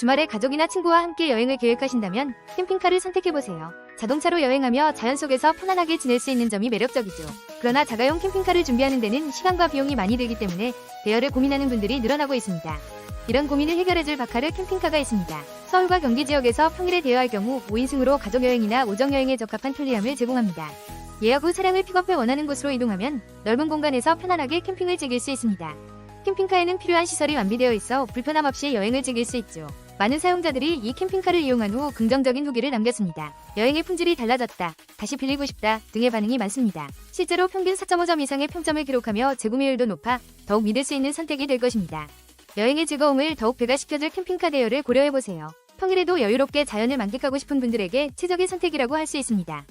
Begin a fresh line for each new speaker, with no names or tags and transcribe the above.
주말에 가족이나 친구와 함께 여행을 계획하신다면 캠핑카를 선택해보세요. 자동차로 여행하며 자연 속에서 편안하게 지낼 수 있는 점이 매력적이죠. 그러나 자가용 캠핑카를 준비하는 데는 시간과 비용이 많이 들기 때문에 대여를 고민하는 분들이 늘어나고 있습니다. 이런 고민을 해결해줄 바카르 캠핑카가 있습니다. 서울과 경기 지역에서 평일에 대여할 경우 5인승으로 가족여행이나 오정여행에 적합한 편리함을 제공합니다. 예약 후 차량을 픽업해 원하는 곳으로 이동하면 넓은 공간에서 편안하게 캠핑을 즐길 수 있습니다. 캠핑카에는 필요한 시설이 완비되어 있어 불편함 없이 여행을 즐길 수 있죠. 많은 사용자들이 이 캠핑카를 이용한 후 긍정적인 후기를 남겼습니다. 여행의 품질이 달라졌다, 다시 빌리고 싶다 등의 반응이 많습니다. 실제로 평균 4.5점 이상의 평점을 기록하며 재구매율도 높아 더욱 믿을 수 있는 선택이 될 것입니다. 여행의 즐거움을 더욱 배가시켜줄 캠핑카 대여를 고려해보세요. 평일에도 여유롭게 자연을 만끽하고 싶은 분들에게 최적의 선택이라고 할 수 있습니다.